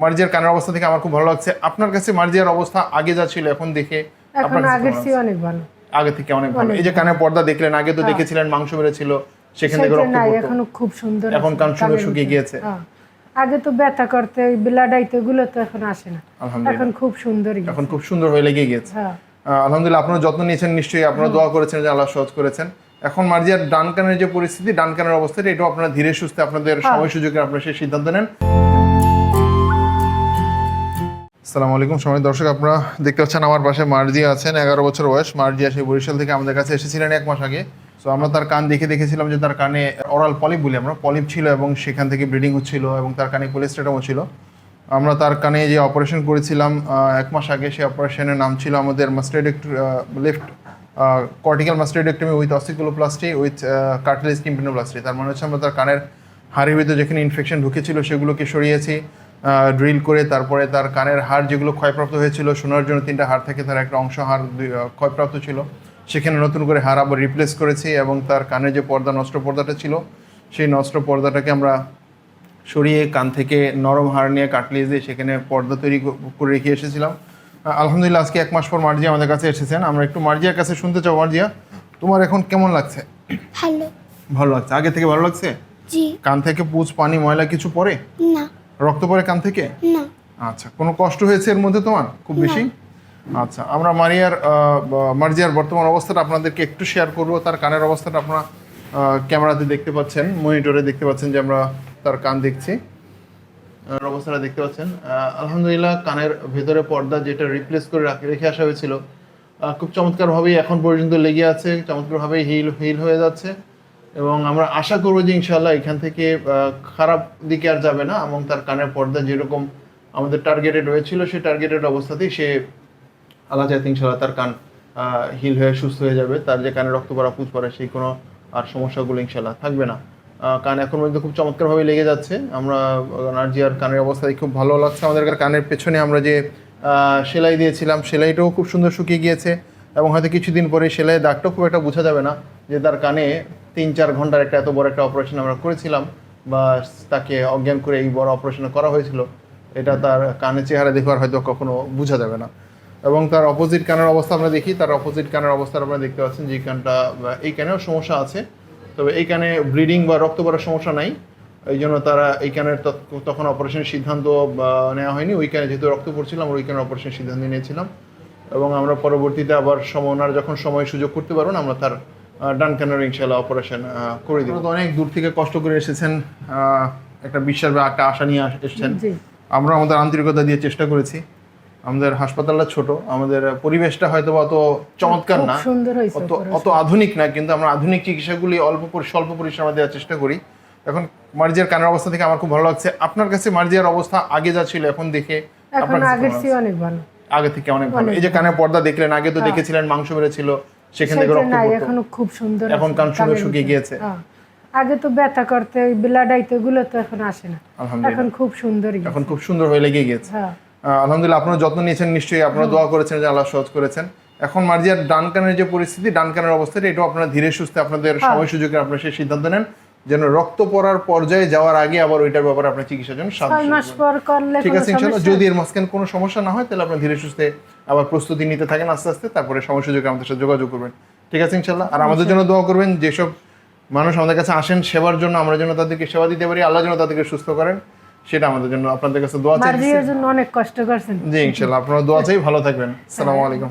মার্জিয়ার কানের অবস্থা থেকে আমার খুব ভালো লাগছে। আপনার কাছে মার্জিয়ার অবস্থা আগে যা ছিল এখন দেখে এখন আগের চেয়ে অনেক ভালো। আগে থেকে অনেক ভালো। এই যে কানের পর্দা দেখলেন আগে তো দেখেছিলেন মাংস বেড়েছিল সেখান থেকে রক্ত পড়তো। এখনও খুব সুন্দর এখন কান কানের শুকিয়ে গিয়েছে। হ্যাঁ। আগে তো ব্যথা করতে আইতে ওগুলো তো এখন আসে না। এখন খুব সুন্দর এখন খুব সুন্দর হয়ে লেগে গিয়েছে। হ্যাঁ। আলহামদুলিল্লাহ আপনারা যত্ন নিয়েছেন নিশ্চয়ই আপনারা দোয়া করেছেন যে আল্লাহ সহজ করেছেন। এখন মার্জিয়ার ডান কানের যে পরিস্থিতি ডান কানের অবস্থাটা এটাও আপনারা ধীরে সুস্থে আপনাদের সময় সুযোগে আপনারা সেই সিদ্ধান্ত নেন। আসসালামু আলাইকুম। সময় দর্শক, আপনারা দেখতে পাচ্ছেন আমার পাশে মার্জিয়া আছেন, এগারো বছর বয়স। মার্জিয়া সেই বরিশাল থেকে আমাদের কাছে এসেছিলেন এক মাস আগে। তো আমরা তার কান দেখে দেখেছিলাম যে তার কানে অরাল পলিপ বলি আমরা পলিপ ছিল এবং সেখান থেকে ব্লিডিং হচ্ছিল এবং তার কানে কোলেস্ট্রেটমও ছিল। আমরা তার কানে যে অপারেশন করেছিলাম এক মাস আগে, সেই অপারেশনের নাম ছিল আমাদের mastoidectomy left cortical mastoidectomy with ossiculoplasty with cartilage tympanoplasty তার মানে হচ্ছে আমরা তার কানের হাড়ের ভিতরে যেখানে ইনফেকশন ঢুকেছিল, সেগুলোকে সরিয়েছি। ড্রিল করে তারপরে তার কানের হার যেগুলো ক্ষয়প্রাপ্ত হয়েছিল শোনার জন্য তিনটা হার থেকে তার একটা অংশ হার ক্ষয়প্রাপ্ত ছিল। সেখানে নতুন করে হার আবার রিপ্লেস করেছি এবং তার কানের যে পর্দা নষ্ট পর্দাটা ছিল সেই নষ্ট পর্দাটাকে আমরা সরিয়ে কান থেকে নরম হাড় নিয়ে কাটলিয়ে দিয়ে সেখানে পর্দা তৈরি করে রেখে এসেছিলাম। আলহামদুলিল্লাহ আজকে এক মাস পর মার্জিয়া আমাদের কাছে এসেছেন। আমরা একটু মার্জিয়ার কাছে শুনতে চাও মার্জিয়া তোমার এখন কেমন লাগছে? ভালো। ভালো লাগছে। আগে থেকে ভালো লাগছে? জি। কান থেকে পুজ পানি ময়লা কিছু পরে? না। রক্ত পড়ে কান থেকে? না। আচ্ছা কোনো কষ্ট হয়েছে এর মধ্যে তোমার? খুব বেশি? আচ্ছা আমরা মারিয়ার মার্জিয়ার বর্তমান অবস্থাটা আপনাদেরকে একটু শেয়ার করব। তার কানের অবস্থাটা আপনারা ক্যামেরাতে দেখতে পাচ্ছেন মনিটরে দেখতে পাচ্ছেন যে আমরা তার কান দেখছি। অবস্থাটা দেখতে পাচ্ছেন। আলহামদুলিল্লাহ কানের ভেতরে পর্দা যেটা রিপ্লেস করে রাখ- রেখে আসা হয়েছিল খুব চমৎকারভাবেই এখন পর্যন্ত লেগে আছে চমৎকারভাবেই হিল হিল হয়ে যাচ্ছে। এবং আমরা আশা করব যে ইনশাল্লাহ এখান থেকে খারাপ দিকে আর যাবে না এবং তার কানের পর্দা যেরকম আমাদের টার্গেটেড হয়েছিল, সেই টার্গেটেড অবস্থাতেই সে আল্লাহ চাইতে ইনশাল্লাহ তার কান হিল হয়ে, সুস্থ হয়ে যাবে। তার যে কানে রক্ত পড়া, পুজ পড়া, সেই কোনো আর সমস্যাগুলো ইনশাল্লাহ থাকবে না। কান এখন পর্যন্ত খুব চমৎকারভাবে লেগে যাচ্ছে। আমরা, নার্জিয়ার কানের অবস্থায় খুব ভালো লাগছে আমাদের কানের পেছনে আমরা যে সেলাই দিয়েছিলাম, সেলাইটাও খুব সুন্দর শুকিয়ে গিয়েছে এবং হয়তো কিছুদিন পরে সেলাই দাগটাও খুব একটা বোঝা যাবে না যে তার কানে তিন চার ঘণ্টার একটা এত বড় একটা অপারেশন আমরা করেছিলাম বা তাকে অজ্ঞান করে এই বড় অপারেশন করা হয়েছিল। এটা তার কানের চেহারা দেখবার হয়তো কখনো বোঝা যাবে না। এবং তার অপোজিট কানের অবস্থা আমরা দেখি, তার অপোজিট কানের অবস্থা আপনারা দেখতে পাচ্ছেন যে কানটা এই কানেও সমস্যা আছে। তবে এই কানে ব্লিডিং বা রক্ত পড়ার সমস্যা নাই। এই জন্য তারা এই কানের তখন অপারেশনের সিদ্ধান্ত নেওয়া হয়নি। ওই কানে যেহেতু রক্ত পড়ছিলাম আমরা ওই কানের অপারেশনের সিদ্ধান্ত নিয়েছিলাম। এবং আমরা পরবর্তীতে আবার সময় ওনার যখন সময় সুযোগ করতে পারবেন আমরা তার ডান কানের ইনশাল্লাহ অপারেশন করে দিব। তো অনেক দূর থেকে কষ্ট করে এসেছেন আহ, একটা বিশ্বাস বা একটা আশা নিয়ে আস- এসেছেন। আমরা আমাদের আন্তরিকতা দিয়ে চেষ্টা করেছি। আমাদের হাসপাতালটা ছোট আমাদের পরিবেশটা হয়তো বা অত চমৎকার না অত অত আধুনিক না কিন্তু আমরা আধুনিক চিকিৎসাগুলি অল্প পরি- স্বল্প পরিসীমা দেওয়ার চেষ্টা করি। এখন মার্জিয়ার কানের অবস্থা থেকে আমার খুব ভালো লাগছে। আপনার কাছে মার্জিয়ার অবস্থা আগে যা ছিল এখন দেখে এখন আগের চেয়ে অনেক ভালো। আগে থেকে অনেক ভালো। এই যে কানের পর্দা দেখলেন আগে তো দেখেছিলেন মাংস বেড়েছিল সেখান থেকে রক্ত। এখনও খুব সুন্দর এখন কান শুকিয়ে শুকিয়ে গিয়েছে। হ্যাঁ। আগে তো ব্যথা করতে ব্লাডাইতে গুলো তো এখন আসে না। এখন খুব সুন্দর এখন খুব সুন্দর হয়ে লেগে গিয়েছে। হ্যাঁ। আলহামদুলিল্লাহ আপনারা যত্ন নিয়েছেন নিশ্চয়ই আপনারা দোয়া করেছেন যে আল্লাহ সহজ করেছেন। এখন মার্জিয়ার ডান কানের যে পরিস্থিতি ডান কানের অবস্থাটা এটাও আপনারা ধীরে সুস্থে আপনাদের সময় সুযোগে আপনারা সেই সিদ্ধান্ত নেন। যেন রক্ত পড়ার পর্যায়ে যাওয়ার আগে আবার ওইটার ব্যাপারে আপনার চিকিৎসার জন্য ছয় মাস পর করলে ঠিক আছে ইনশাল্লাহ যদি এর মাঝখানে কোনো সমস্যা না হয় তাহলে আপনার ধীরে সুস্থে আবার প্রস্তুতি নিতে থাকেন আস্তে আস্তে তারপরে সময় সুযোগে আমাদের সাথে যোগাযোগ করবেন। ঠিক আছে ইনশাল্লাহ আর আমাদের জন্য দোয়া করবেন যেসব মানুষ আমাদের কাছে আসেন সেবার জন্য আমরা যেন তাদেরকে সেবা দিতে পারি আল্লাহ যেন তাদেরকে সুস্থ করেন সেটা আমাদের জন্য আপনাদের কাছে দোয়া চাই। জন্য অনেক কষ্ট করছেন। জি ইনশাল্লাহ আপনারা দোয়া চাই ভালো থাকবেন। আসসালামু আলাইকুম।